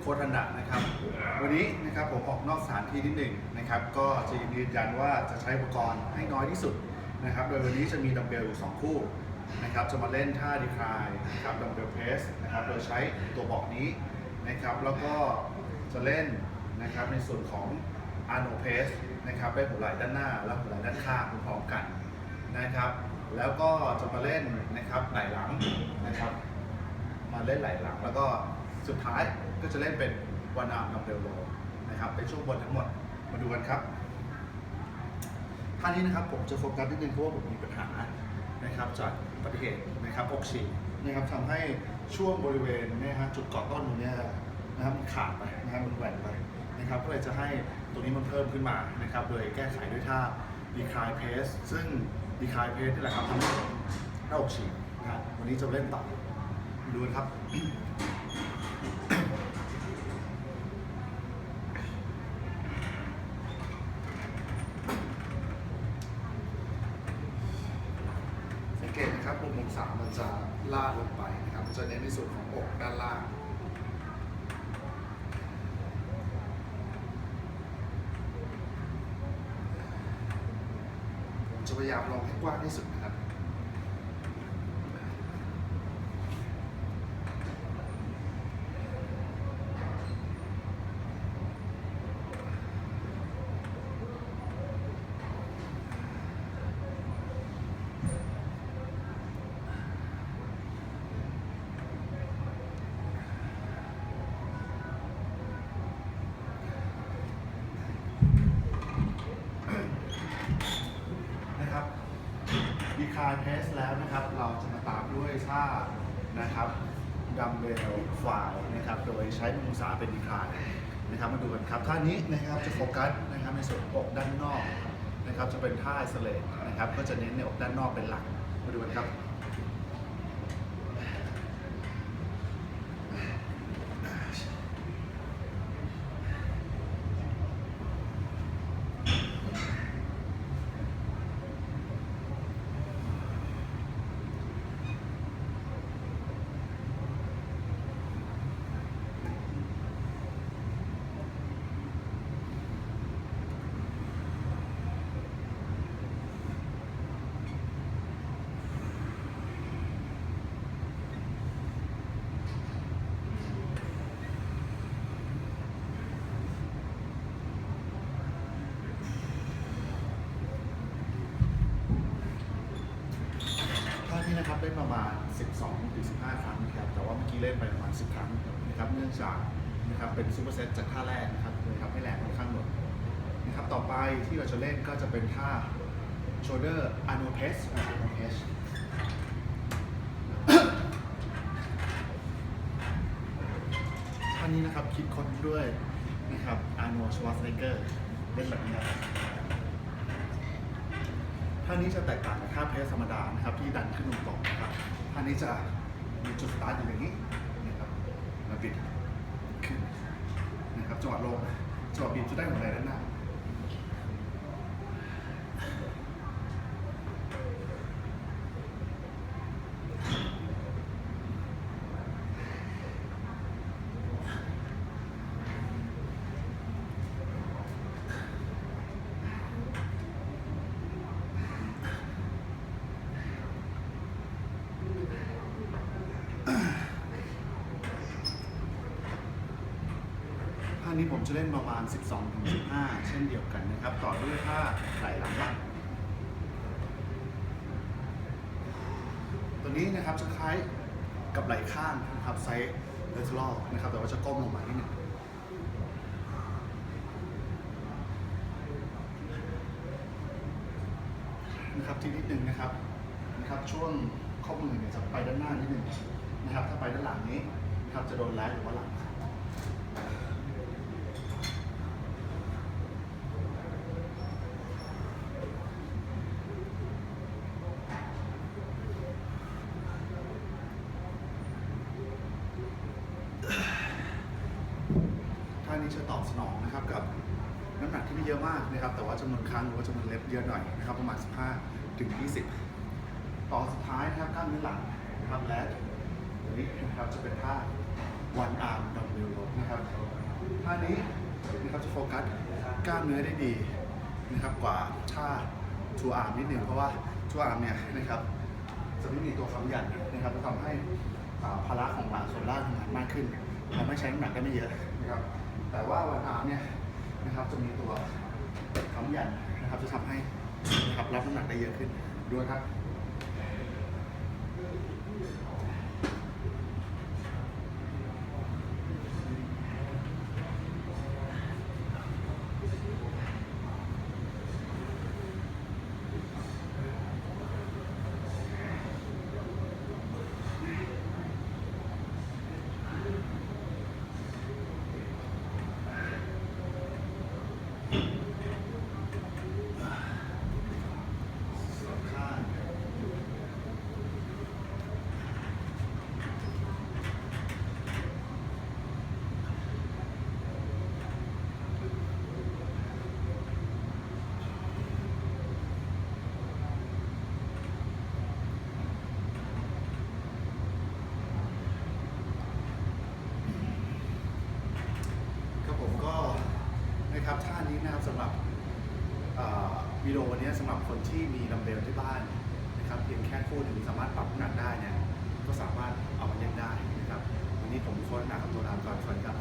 โคทันดะนะครับ วันนี้นะครับผมออกนอกสถานที่นิดหนึ่งนะครับ ก็จะยืนยันว่าจะใช้อุปกรณ์ให้น้อยที่สุดนะครับ โดยวันนี้จะมีดัมเบลอยู่สองคู่นะครับ จะมาเล่นท่าดีคลายนะครับดัมเบลเพรสนะครับ โดยใช้ตัวบอกนี้นะครับ แล้วก็จะเล่นนะครับในส่วนของอาร์โนเพสนะครับได้หัวไหล่ด้านหน้าและหัวไหล่ด้านข้างพร้อมกันนะครับ แล้วก็จะมาเล่นนะครับไหล่หลังนะครับ มาเล่นไหล่หลังแล้วก็ สุดท้ายก็จะเล่นเป็นวันอาร์มดัมเบลโลนะครับเป็นช่วงบนทั้งหมดมาดูกันครับท่านี้นะครับผมจะโฟกัสนิดนึงเพราะว่าผมมีปัญหานะครับจากอุบัติเหตุนะครับอกฉีกนะครับทำให้ช่วงบริเวณนี่ฮะจุดเกาะต้นตรงเนี้ยนะครับมันขาดไปนะครับมันแหว่งไปนะครับก็เลยจะให้ตรงนี้มันเพิ่มขึ้นมานะครับโดยแก้ไขด้วยท่าดีคลายเพสซึ่งดีคลายเพสนี่แหละครับทำให้หน้าอกฉีกนะครับวันนี้จะเล่นต่อดูกันครับ สังเกตนะครับมุมองศามันจะลาดลงไปนะครับมันจะเน้นในส่วนของอกด้านล่างผมจะพยายามลองให้กว้างที่สุดนะครับ นะครับดีคลายเพสแล้วนะครับ เราจะมาตามด้วยท่านะครับดัมเบลฝ่ายนะครับ โดยใช้องศาเป็นดีคลายนะครับ มาดูกันครับ ท่านี้นะครับจะโฟกัสนะครับในส่วนอกด้านนอกนะครับ จะเป็นท่าสเลตนะครับ ก็จะเน้นในอกด้านนอกเป็นหลัก มาดูกันครับ ท่า นี้นประมาณ 12ถึง15 ครั้งนะครับ แต่ว่าเมื่อกี้เล่นไปประมาณ 10 ครั้งนะครับ เนื่องจากนะครับเป็นซูเปอร์เซตจากท่าแรกนะครับเลยทำให้แรงค่อนข้างหมดนะครับ ต่อไปที่เราจะเล่นก็จะเป็นท่า shoulder a n o p e s a n o p e s ท่านี้นะครับคิดค้นด้วยนะครับอาร์โนชวาสเนเกอร์เล่นแบบนี้ครับ ท่านี้จะแตกต่างกับท่าเพสธรรมดานะครับที่ดันขึ้นตรงๆนะครับท่านี้จะมีจุดสตาร์ทอยู่อย่างนี้นะครับแล้วบิดขึ้นนะครับจังหวะลงจังหวะบิดจะได้หัวไหล่ด้านหน้าท่านี้ผมจะเล่นประมาณ 12ถึง15 เช่นเดียวกันนะครับ ต่อด้วยท่าไหล่หลังบ้างตัวนี้นะครับจะคล้ายกับไหล่ข้างนะครับไซส์เลเทอรัลนะครับแต่ว่าจะก้มลงมานิดหนึงนะครับที่นิดนึงนะครับนะครับช่วงข้อมือเนี่ยจะไปด้านหน้านิดนึงนะครับถ้าไปด้านหลังนี้นะครับจะโดนแรงหรือว่าหลัง ที่จะตอบสนองนะครับกับน้ำหนักที่ไม่เยอะมากนะครับ แต่ว่าจำนวนครั้งหรือว่าจำนวนเล็บเยอะหน่อยนะครับ ประมาณ 15 ถึง 20 ต่อสุดท้ายนะครับกล้ามเนื้อหลังนะครับและตัวนี้นะครับจะเป็นท่า one arm dumbbell นะครับท่านี้นะครับจะโฟกัสกล้ามเนื้อได้ดีนะครับกว่าท่าทูอาร์มนิดหนึ่งเพราะว่าทูอาร์มเนี่ยนะครับจะไม่มีตัวค้ำยันนะครับจะทำให้ภาระของหลังส่วนล่างทำงานมากขึ้นทำให้ใช้น้ำหนักได้ไม่เยอะนะครับ แต่ว่าวันอาร์มเนี่ยนะครับจะมีตัวค้ำยันนะครับจะทำให้นะครับรับน้ำหนักได้เยอะขึ้นด้วยครับ สองข้างครับผมก็นะครับท่านี้นะครับสำหรับ เอ่อ วิดีโอวันนี้สำหรับคนที่มีดัมเบลที่บ้านนะครับเพียงแค่คู่หนึ่งสามารถปรับน้ำหนักได้เนี่ยก็สามารถเอามาเล่นได้นะครับวันนี้ผมโค้ชหนักกับตัวลาก่อนสวัสดีครับ